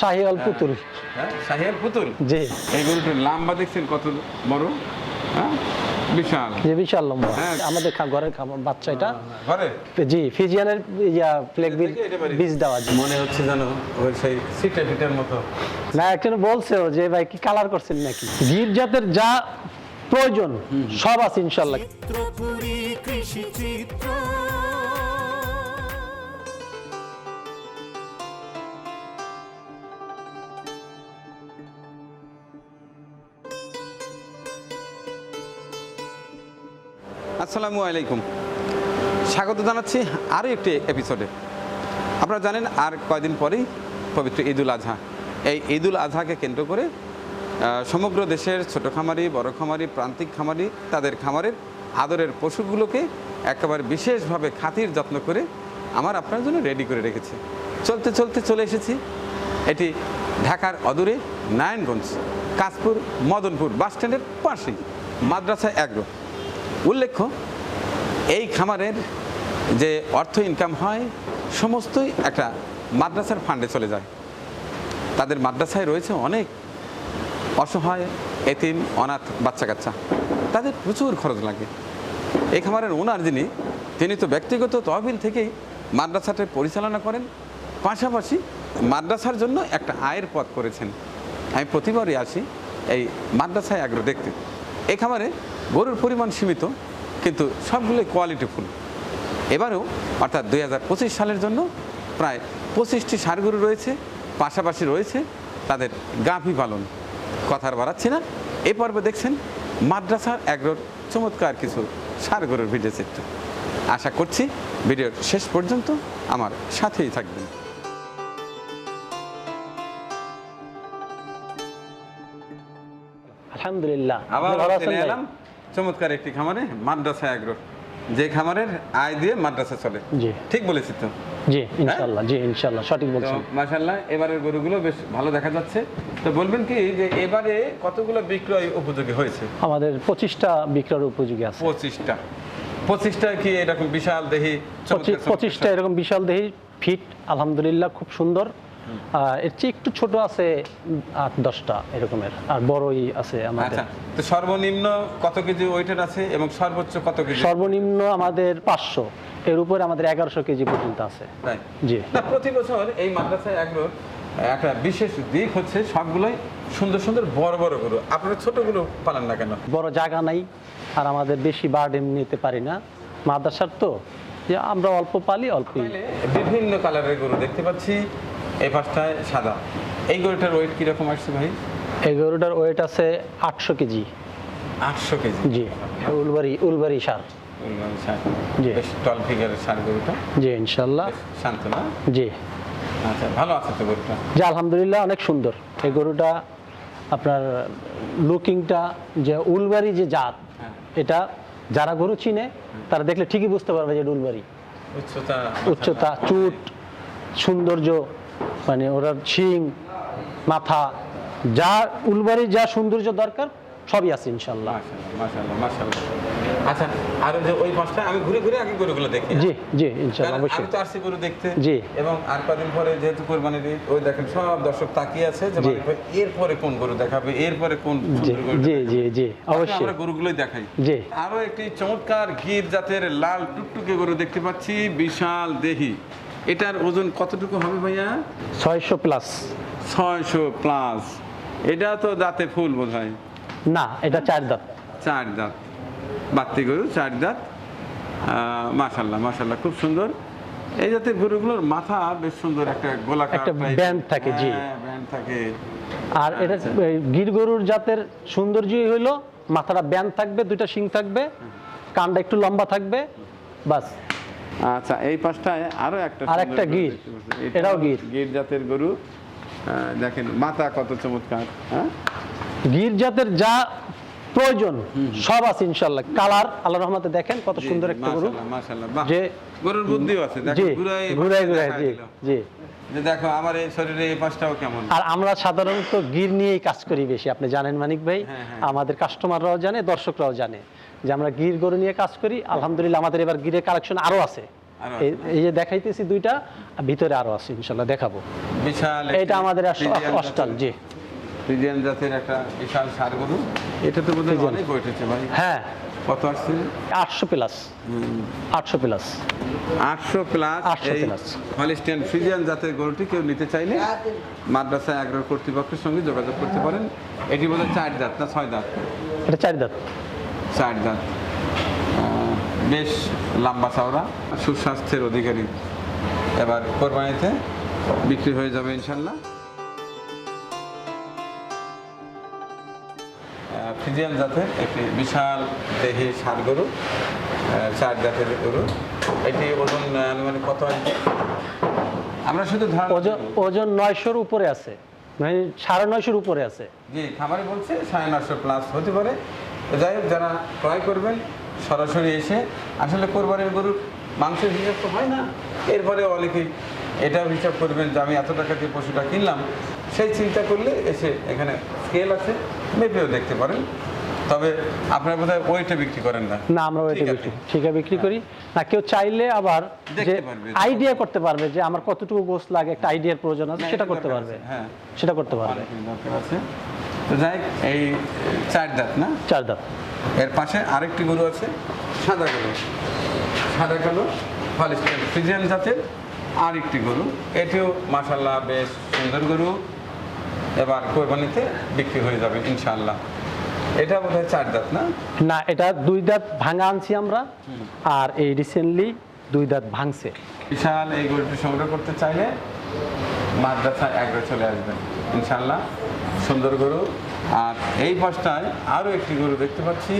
শাহিওয়াল পুতুল। হ্যাঁ পুতুল? জি। এই গরুটার লাম্বা দেখছেন কত বড়? হ্যাঁ? বিশাল। যে বিশাল লম্বা। হ্যাঁ। আমাদের ঘরের খাবার বাচ্চা এটা। ঘরে? জি ফিজিয়ানের ইয়া প্লেগ থেকে বীজ দেওয়া মনে হচ্ছে জানো ওই সেই সিটে ফিটের মতো। না একজন বলছে যে ভাই কি কালার করছেন নাকি? গির জাতের যা প্রয়োজন সব আছে ইনশাল্লাহ। চিত্রপুরী কৃষি চিত্র। আসসালামু আলাইকুম। স্বাগত জানাচ্ছি আরও একটি এপিসোডে। আপনারা জানেন আর কয়দিন পরেই পবিত্র ঈদুল আজহা। এই ঈদুল আজহাকে কেন্দ্র করে সমগ্র দেশের ছোট খামারি, বড় খামারি, প্রান্তিক খামারি, তাদের খামারের আদরের পশুগুলোকে একেবারে বিশেষভাবে খাতির যত্ন করে আমার আপনার জন্য রেডি করে রেখেছে। চলতে চলতে চলে এসেছি। এটি ঢাকার অদূরে নারায়ণগঞ্জ, কাশপুর, মদনপুর বাসস্ট্যান্ডের পাশেই মাদ্রাসা অ্যাগ্রো উল্লেখ্য, এই খামারের যে অর্থ ইনকাম হয়, সমস্তই একটা মাদ্রাসার ফান্ডে চলে যায়। তাদের মাদ্রাসায় রয়েছে অনেক অসহায়, এতিম, অনাথ বাচ্চা কাচ্চা তাদের প্রচুর খরচ লাগে। এই খামারের ওনার যিনি, তিনি তো ব্যক্তিগত তহবিল থেকেই মাদ্রাসাটা পরিচালনা করেন। পাশাপাশি মাদ্রাসার জন্য একটা আয়ের পথ করেছেন। আমি প্রতিবারই আসি এই মাদ্রাসায় আগ্রহ দেখতে। এই খামারে গরুর পরিমাণ সীমিত কিন্তু সবগুলোই কোয়ালিটিফুল এবারেও অর্থাৎ দুই সালের জন্য প্রায় পঁচিশটি গরু রয়েছে পাশাপাশি রয়েছে তাদের গাভী পালন। কথার বাড়াচ্ছি না এই পর্বে দেখছেন মাদ্রাসার অ্যাগ্রোর চমৎকার কিছু গরুর ভিডিও চিত্র। আশা করছি ভিডিওর শেষ পর্যন্ত আমার সাথেই থাকবেন। আলহামদুলিল্লাহ। আবার ভালো আছেন এলাম। চমৎকার একটি খামারে মাদ্রাসা অ্যাগ্রো যে খামারের আয় দিয়ে মাদ্রাসা চলে। জি। ঠিক বলেছি তো? জি জি সঠিক বলছেন। এবারের গরুগুলো বেশ ভালো দেখা যাচ্ছে। তো বলবেন কি যে এবারে কতগুলো বিক্রয় উপযোগী হয়েছে? আমাদের উপযোগী আছে। পঁচিশটা। পঁচিশটা কি এরকম বিশাল দেহি? চমৎকার পঁচিশ- চমৎকার। পঁচিশটা এরকম বিশাল দেহি ফিট আলহামদুলিল্লাহ খুব সুন্দর। এর চেয়ে একটু ছোট আছে আট দশটা এরকমের আর বড়ই আছে আমাদের। আচ্ছা তো সর্বনিম্ন কত কেজি ওয়েটের আছে এবং সর্বোচ্চ কত কেজি? সর্বনিম্ন আমাদের পাঁচশো এর উপরে আমাদের এগারোশো কেজি পর্যন্ত আছে। জি। না প্রতি বছর এই মাদ্রাসায় আগ্রহ একটা বিশেষ দিক হচ্ছে সবগুলোই সুন্দর সুন্দর বড় বড় গরু। আপনারা ছোটগুলো পালান না কেন? বড় জায়গা নাই আর আমাদের বেশি বার্ডেন নিতে পারি না। মাদ্রাসার তো যে আমরা অল্প পালি অল্পই। তাহলে বিভিন্ন কালারের গরু দেখতে পাচ্ছি। এই পাশটায় সাদা। এই গরুটার ওয়েট কীরকম আসছে ভাই? এই গরুটার ওয়েট আছে আটশো কেজি। আটশো কেজি? জি উলবাড়ি উলবাড়ি সার। জি। টল ফিগারের সার গরুটা। জি ইনশাল্লাহ। বেশ শান্ত না? জি। আচ্ছা ভালো আছে তো গরুটা? যে আলহামদুলিল্লাহ অনেক সুন্দর। এই গরুটা আপনার লুকিংটা যে উলবাড়ি যে জাত হ্যাঁ। এটা যারা গরু চিনে তারা দেখলে ঠিকই বুঝতে পারবে যে উলবাড়ি। উচ্চতা। উচ্চতা চুট সৌন্দর্য মানে ওরা শিং মাথা যা উলবাড়ির যা সৌন্দর্য দরকার সবই আছে ইনশাল্লাহ আচ্ছা আর যে ওই পাশটা আমি ঘুরে ঘুরে আগে গরুগুলো দেখি হ্যাঁ? জি জি কারণ ইনশাল্লাহ আমি তো আসছি গরু দেখতে। জি। এবং আর কদিন পরে যেহেতু কোরবানির ওই দেখেন সব দর্শক তাকিয়ে আছে যে এরপরে কোন গরু দেখাবে এরপরে কোন জি জি জি জি অবশ্যই আমরা গরুগুলোই দেখাই। জি। আরও একটি চমৎকার গির জাতের লাল টুকটুকে গরু দেখতে পাচ্ছি বিশাল দেহি। এটার ওজন কতটুকু হবে ভাইয়া? ছয়শো প্লাস। ছয়শো প্লাস। এটা তো দাঁতে ফুল বোধ হয় না এটা চার দাঁত। চার দাঁত। বাত্তি গরু চার দাঁত। মাশাল্লাহ মাশাল্লাহ খুব সুন্দর। এই জাতের গরুগুলোর মাথা বেশ সুন্দর একটা গোলাকার একটা type-এর। থাকে, জি। ব্যান্ড থাকে। আর এটা গির গরুর জাতের সৌন্দর্যই হইল মাথাটা ব্যান থাকবে দুইটা শিং থাকবে কানটা একটু লম্বা থাকবে বাস। আচ্ছা এই পাশটায় আরও একটা আর একটা গির। এটাও গির। গির জাতের গরু। দেখেন মাথা কত চমৎকার হ্যাঁ? গির জাতের যা প্রয়োজন সব আছে ইনশাল্লাহ। কালার আল্লাহ রহমতে দেখেন কত সুন্দর একটা গরু। যে গরুর বুদ্ধিও আছে। ঘুরাই ঘুরাই জি জি। দেখো আমার এই শরীরে এই পাশটাও কেমন। আর আমরা সাধারণত গির নিয়েই কাজ করি বেশি। আপনি জানেন মানিক ভাই? হ্যাঁ, হ্যাঁ। আমাদের কাস্টমাররাও জানে দর্শকরাও জানে। যে আমরা গির গরু নিয়ে কাজ করি আলহামদুলিল্লাহ আমাদের এবার গিরের কালেকশন আরও আছে। এই- যে দেখাইতেছি দুইটা ভিতরে আরও আছে ইনশাল্লাহ দেখাবো। বিশাল এটা আমাদের অস্টাল জি। ফ্রিজিয়ান জাতের একটা বিশাল সার গরু। এটা তো বোধহয় অনেক ওয়েট ভাই। হ্যাঁ। কত আসছে? আটশো প্লাস। আটশো প্লাস। আটশো প্লাস 800 এই plus। হলিস্টিয়ান ফ্রিজিয়ান জাতের গরুটি কেউ নিতে চাইলে মাদ্রাসা আগ্রহ কর্তৃপক্ষের সঙ্গে যোগাযোগ করতে পারেন। এটি বোধ হয় চার দাঁত না ছয় দাঁত? এটা চার দাঁত। চার দাঁত। বেশ লম্বা চওড়া সুস্বাস্থ্যের অধিকারী। এবার কোরবানিতে বিক্রি হয়ে যাবে ইনশাল্লাহ। আহ, ফ্রিজিয়ান জাতের একটি বিশাল দেহি সার গরু চার জাতের গরু। এটি ওজন আনুমানিক কত আছে আমরা শুধু ওজন ওজন নয়শোর উপরে আছে। মানে সাড়ে নয়শোর উপরে আছে। জি খামারে বলছে সাড়ে নয়শো প্লাস হতে পারে। যাই হোক যারা ক্রয় করবেন সরাসরি এসে আসলে কোরবানির গরুর মাংসের হিসাব তো হয় না। এরপরে অনেকেই এটাও হিসাব করবেন যে আমি এত টাকা দিয়ে পশুটা কিনলাম। সেই চিন্তা করলে এসে এখানে স্কেল আছে মেপেও দেখতে পারেন। তবে আপনার বোধহয় ওইটা বিক্রি করেন না। না আমরা ঠিক বিক্রি ঠিক বিক্রি করি। না কেউ চাইলে আবার যে আইডিয়া করতে পারবে যে আমার কতটুকু গোস লাগে একটা আইডিয়ার প্রয়োজন আছে সেটা করতে পারবে। হ্যাঁ। সেটা করতে পারবে। আছে। তো যাই এই চার দাঁত না? চার দাঁত। এর পাশে আরেকটি গরু আছে সাদা গরু। সাদা কালো হলিস্টিয়ান ফ্রিজিয়ান জাতের আরেকটি গরু। এটিও মাসাল্লাহ বেশ সুন্দর গরু। এবার কোরবানিতে বিক্রি হয়ে যাবে ইনশাআল্লাহ। এটা বোধহয় চার দাঁত না? না এটা দুই দাঁত ভাঙা আনছি আমরা আর এই রিসেন্টলি দুই দাঁত ভাঙছে। বিশাল এই গরুটি সংগ্রহ করতে চাইলে মাদ্রাসা একবার চলে আসবেন ইনশাআল্লাহ। সুন্দর গরু। আর এই পাশটায় আরও একটি গরু দেখতে পাচ্ছি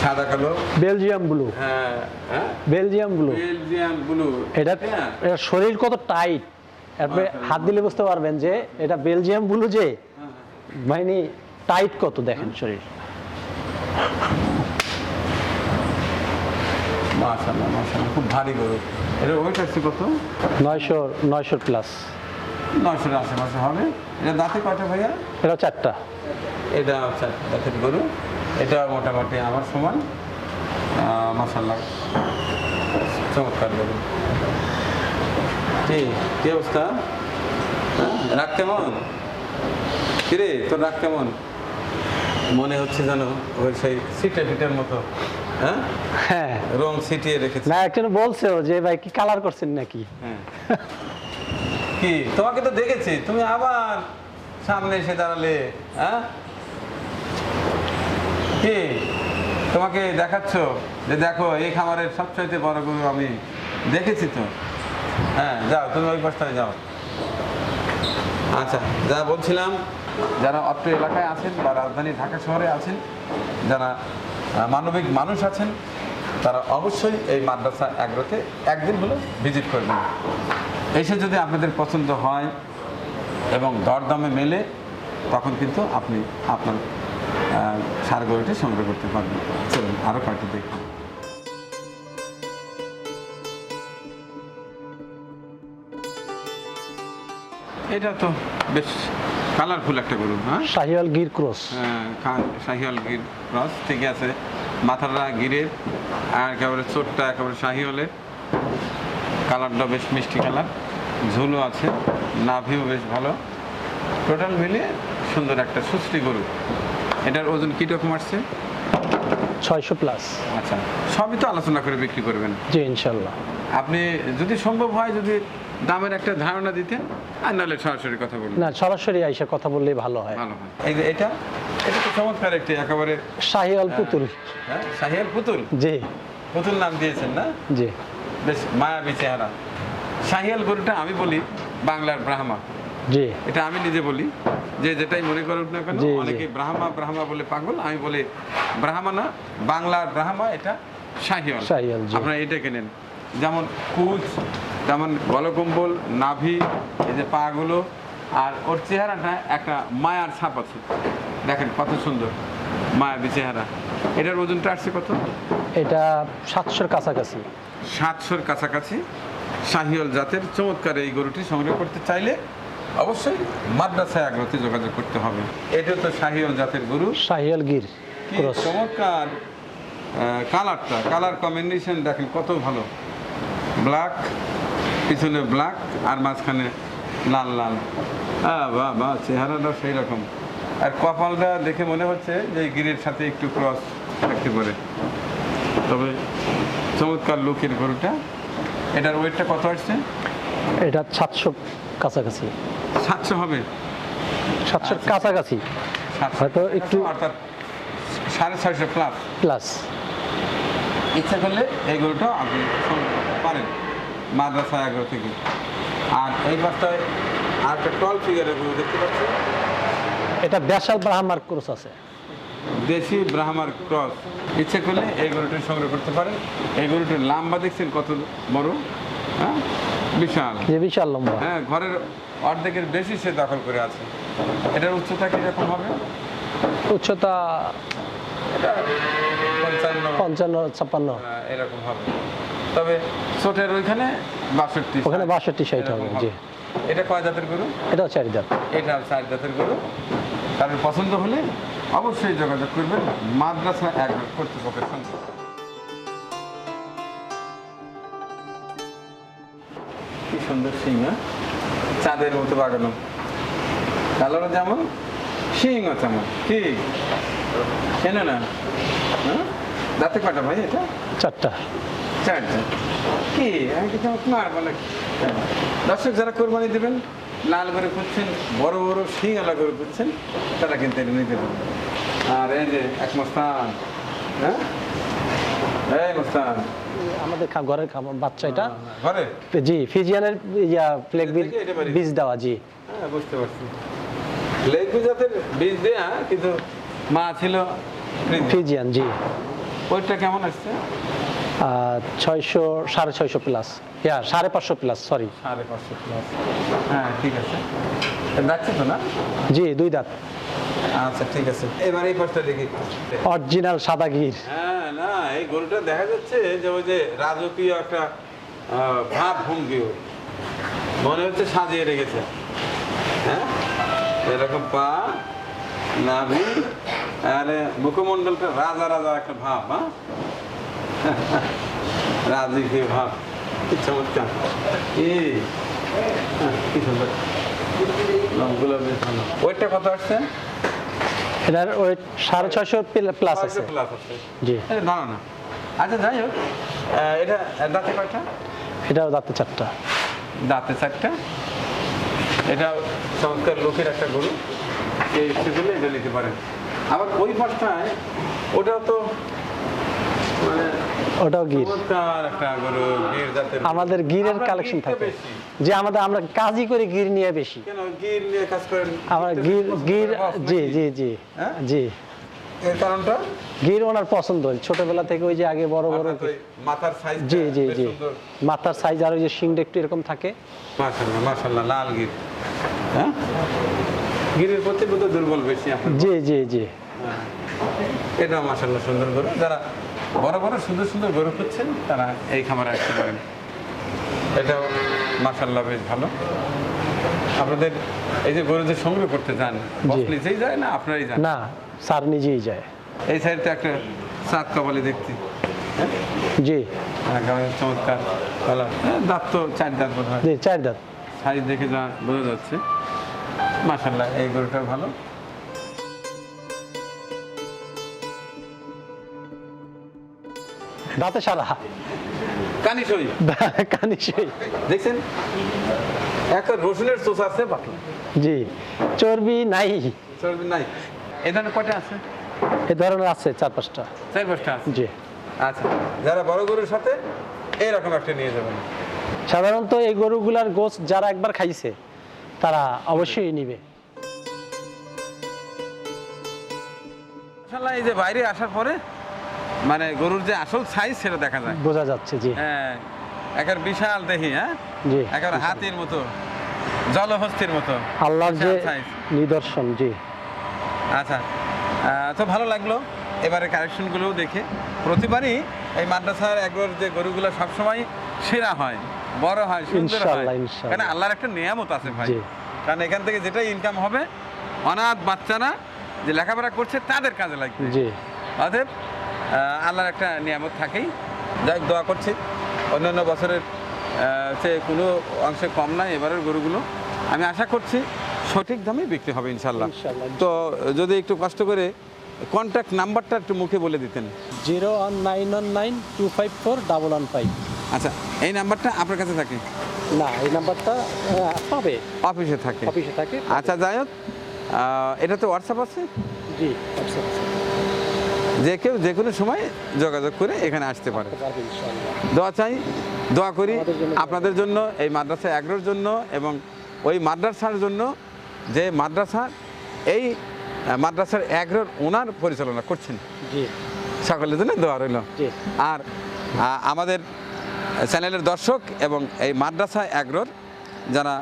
সাদা কালো। Belgium blue. হ্যাঁ হ্যাঁ। Belgium blue. Belgium blue. এটা হ্যাঁ এটা শরীর কত টাইট। আপনি হাত দিলে বুঝতে পারবেন যে এটা বেলজিয়াম ব্লু যে মানে টাইট কত দেখেন শরীর। মাশাআল্লাহ মাশাআল্লাহ খুব ভারী গরু। এটা ওয়েট কত? নয়শো নয়শোর প্লাস। নয়শোর আশেপাশে হবে। এটা দাঁতে কয়টা ভাইয়া? এটা চারটা। এটা হচ্ছে দাঁতের গরু। এটা মোটামুটি আমার সমান। মাসাল্লাহ চমৎকার গরু। কি অবস্থা? হ্যাঁ? রাগ কেমন? কিরে তোর রাগ কেমন? মনে হচ্ছে যেন ওই সেই সিটে ফিটের মতো। হ্যাঁ? হ্যাঁ। রং সিটিয়ে রেখেছে। না একজন বলছে যে ভাই কি কালার করছেন নাকি? হ্যাঁ। কি? তোমাকে তো দেখেছি। তুমি আবার সামনে এসে দাঁড়ালে হ্যাঁ? কি? তোমাকে দেখাচ্ছ যে দেখো, এই খামারের সবচাইতে বড় গরু আমি দেখেছি তো। হ্যাঁ যাও, তুমি ওই পাশটায় যাও। আচ্ছা যা বলছিলাম, যারা অত্র এলাকায় আছেন বা রাজধানী ঢাকা শহরে আছেন, যারা মানবিক মানুষ আছেন তারা অবশ্যই এই মাদ্রাসা অ্যাগ্রোতে একদিন হলো ভিজিট করবেন। এসে যদি আপনাদের পছন্দ হয় এবং দরদামে মেলে, তখন কিন্তু আপনি আপনার সার গরুটি সংগ্রহ করতে পারবেন। চলুন আরও কয়েকটি দেখুন এটা তো বেশ কালারফুল একটা গরু হ্যাঁ? শাহিওয়াল গির ক্রস। হ্যাঁ, শাহিওয়াল গির ক্রস ঠিক আছে। মাথাটা গিরের আর একেবারে চোটটা একেবারে শাহিওয়ালের। কালারটা বেশ মিষ্টি কালার ঝুলও আছে নাভিও বেশ ভালো। টোটাল মিলিয়ে সুন্দর একটা সুশ্রী গরু। এটার ওজন কীরকম আসছে? ছয়শো প্লাস আচ্ছা সবই তো আলোচনা করে বিক্রি করবেন। জি ইনশাল্লাহ। আপনি যদি সম্ভব হয় যদি দামের একটা ধারণা দিতেন আর নাহলে সরাসরি কথা বলুন। না সরাসরি আইসা কথা বললেই ভালো হয়। ভালো হয়। এই যে এটা এটা তো চমৎকার একটি একেবারে শাহিওয়াল পুতুল। হ্যাঁ শাহিয়াল পুতুল? জি। পুতুল নাম দিয়েছেন না? জি। বেশ মায়াবী চেহারা। শাহিয়াল গরুটা আমি বলি বাংলার ব্রাহ্মা। জি। এটা আমি নিজে বলি। যে যেটাই মনে করুক না কেন। অনেকে ব্রাহ্মা ব্রাহ্মা বলে পাগল আমি বলি ব্রাহ্মা না বাংলার ব্রাহ্মা এটা শাহিয়াল শাহিওয়াল, জি। আপনারা এটা কেনেন? যেমন কুচ যেমন গলকম্বল নাভি এই যে পাগুলো আর ওর চেহারাটা একটা মায়ার ছাপ আছে। দেখেন কত সুন্দর মায়াবী চেহারা। এটার ওজনটা আসছে কত? এটা সাতশোর কাছাকাছি। সাতশোর কাছাকাছি। শাহিওল জাতের চমৎকার এই গরুটি সংগ্রহ করতে চাইলে অবশ্যই মাদ্রাসায় আগ্রহতে যোগাযোগ করতে হবে। এটা তো শাহিওল জাতের গরু। শাহিওয়াল গির কি চমৎকার কালারটা কালার কম্বিনেশন দেখেন কত ভালো। ব্ল্যাক পিছনে ব্ল্যাক আর মাঝখানে লাল লাল। হ্যাঁ বাহ বাহ চেহারাটা সেই রকম আর কপালটা দেখে মনে হচ্ছে যে গিরের সাথে একটু ক্রস থাকতে পারে। তবে চমৎকার লুকের গরুটা। এটার ওয়েটটা কত আসছে? এটা সাতশো কাছাকাছি। সাতশো হবে? সাতশোর কাছাকাছি। সাতশো। হয়তো একটু- অর্থাৎ সাড়ে ছয়শো প্লাস প্লাস ইচ্ছা করলে এই গরুটা আপনি পারেন। মাদ্রাসা এগারো থেকে। আর এই পাশটায় আর একটা টল ফিগারের গরু দেখতে পাচ্ছি এটা ব্যাসাল ব্রাহ্মার ক্রস আছে। দেশি ব্রাহ্মার ক্রস। ইচ্ছে করলে এই গরুটি সংগ্রহ করতে পারেন। এই গরুটির লাম্বা দেখছেন কত বড়? হ্যাঁ? বিশাল। বিশাল লম্বা। হ্যাঁ ঘরের অর্ধেকের বেশি সে দখল করে আছে। এটার উচ্চতা কীরকম হবে? উচ্চতা পঞ্চান্ন। পঞ্চান্ন ছাপ্পান্ন। এরকম হবে। তবে ছোটের ওইখানে বাষট্টি ওখানে 62 ষাট হবে, জি। এটা কয় জাতের গরু? এটাও চারি দাঁত এটা চার জাতের গরু। কারণ পছন্দ হলে অবশ্যই যোগাযোগ করবেন। মাদ্রাসা এক কর্তৃপক্ষের সঙ্গে। কি সুন্দর সিং হ্যাঁ? চাঁদের মতো বাগানো। কালোরও যেমন সিংও তেমন। কি? চেনে না? হ্যাঁ? দাঁতে কাটা ভাই এটা? চারটা। চারটা কি? আমি কি তোমাকে মারবো দর্শক যারা কোরবানি দেবেন লাল করে খুঁজছেন বড় বড় শিং আলা করে খুঁজছেন তারা কিন্তু নিতে পারবেন আর এই যে এক মস্তান হ্যাঁ? এই মস্তান। আমাদের ঘরের বাচ্চা এটা। ঘরে? জি ফিজিয়ানের ইয়া বাড়ি? বীজ দেওয়া জি। হ্যাঁ বুঝতে পারছি। লেগু জাতের বীজ দেয়া কিন্তু মা ছিল ফিজিয়ান জি। ওইটা কেমন আসছে? ছয়শো সাড়ে ছয়শো প্লাস ইয়া সাড়ে পাঁচশো প্লাস সরি সাড়ে পাঁচশো প্লাস হ্যাঁ ঠিক আছে। তো না? জি দুই দাঁত। আচ্ছা ঠিক আছে। এবার এই পাশটা দেখি। অরিজিনাল সাদা গির। হ্যাঁ না এই গরুটা দেখা যাচ্ছে যে ওই যে রাজকীয় একটা ভাব ভঙ্গি মনে হচ্ছে সাজিয়ে রেখেছে। হ্যাঁ? এরকম পা নাভি আর মুখমণ্ডলটা রাজা রাজা একটা ভাব হ্যাঁ? রাজকীয় ভাব। কি চমৎকার। কি? সুন্দর ওইটা কত আসছে? এটার ওয়েট সাড়ে ছয়শো প্লাস আছে। জি। না না আচ্ছা যাই হোক। এটা দাঁতে কয়টা? এটাও দাঁতে চারটা। দাঁতে চারটা। এটা চমৎকার লোকের একটা গরু। এই সেগুলো এটা নিতে পারেন। আবার ওই পাশটায় ওটাও তো ওটাও গির। আমাদের গিরের কালেকশন থাকে। যে আমাদের আমরা কাজই করি গির নিয়ে বেশি। আমার গির গির জি জি জি হ্যাঁ? জি। এর কারণটা? গির ওনার পছন্দ। ছোটবেলা থেকে ওই যে আগে বড় বড় মাথার সাইজ জি জি জি। মাথার সাইজ আর ওই যে শিংটা একটু এরকম থাকে। লাল গির। হ্যাঁ? গিরের প্রতি দুর্বল বেশি জি জি জি। এটা মাসাল্লাহ সুন্দর গরু। যারা বড় বড় সুন্দর সুন্দর গরু খুঁজছেন তারা এই খামারে আসতে পারেন। এটাও মাসাল্লাহ বেশ ভালো। আপনাদের এই যে গরু যে সংগ্রহ করতে যান বস নিজেই যায় না আপনারাই যান? না স্যার নিজেই যায়। এই সাইডটা একটা সাত কপালি দেখছি। হ্যাঁ জি একেবারে চমৎকার কালার। দাঁত তো চার দাঁত বোধ হয় চার দাঁত। সাইজ দেখে যা বোঝা যাচ্ছে। মাসাল্লাহ এই গরুটা ভালো। দাঁতে সারা কানি সই। কানি সেই। দেখছেন? একটা রসুনের চোষ আছে জি। চর্বি নাই। চর্বি নাই। এ ধরনের কটা আছে? এ ধরনের আছে চার পাঁচটা। চার পাঁচটা আছে? জি। আচ্ছা যারা বড় গরুর সাথে এইরকম একটা নিয়ে যাবেন। সাধারণত এই গরুগুলার গোছ যারা একবার খাইছে তারা অবশ্যই নিবে। এই যে বাইরে আসার পরে মানে গরুর যে আসল সাইজ সেটা দেখা যায়। বোঝা যাচ্ছে জি। হ্যাঁ একের বিশাল দেখি হ্যাঁ? জি। একের হাতির মতো জলহস্তির মতো আল্লাহর যে নিদর্শন জি। আচ্ছা তো ভালো লাগল এবারে কালেকশনগুলোও দেখে। প্রতিবারই এই মাদ্রাসার একবার যে গরুগুলো সবসময় সেরা হয় বড় হয় সুন্দর হয়। কারণ আল্লাহর একটা নিয়ামত আছে ভাই। কারণ এখান থেকে যেটাই ইনকাম হবে অনাথ বাচ্চারা যে লেখাপড়া করছে তাদের কাজে লাগবে। জি। অতএব আল্লাহর একটা নিয়ামত থাকেই। যাই হোক, দোয়া করছি। অন্যান্য বছরের সে কোনো অংশে কম নাই এবারের গরুগুলো। আমি আশা করছি সঠিক দামে বিক্রি হবে ইনশাল্লাহ। তো যদি একটু কষ্ট করে কন্ট্যাক্ট নাম্বারটা একটু মুখে বলে দিতেন। Zero one nine one nine two five four double one five. আচ্ছা এই নাম্বারটা আপনার কাছে থাকে? না এই নাম্বারটা পাবে। অফিসে থাকে। অফিসে থাকে। আচ্ছা যাই হোক এটাতে হোয়াটসঅ্যাপ আছে? জি আচ্ছা যে কেউ যে কোনো সময় যোগাযোগ করে এখানে আসতে পারে। দোয়া চাই দোয়া করি আপনাদের জন্য এই মাদ্রাসা এগ্রোর জন্য এবং ওই মাদ্রাসার জন্য যে মাদ্রাসা এই মাদ্রাসার এগ্রোর ওনার পরিচালনা করছেন। সকলের জন্য দোয়া রইল। আর আমাদের চ্যানেলের দর্শক এবং এই মাদ্রাসা এগ্রোর যারা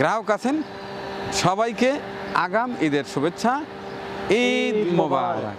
গ্রাহক আছেন সবাইকে আগাম ঈদের শুভেচ্ছা। ঈদ মোবারক।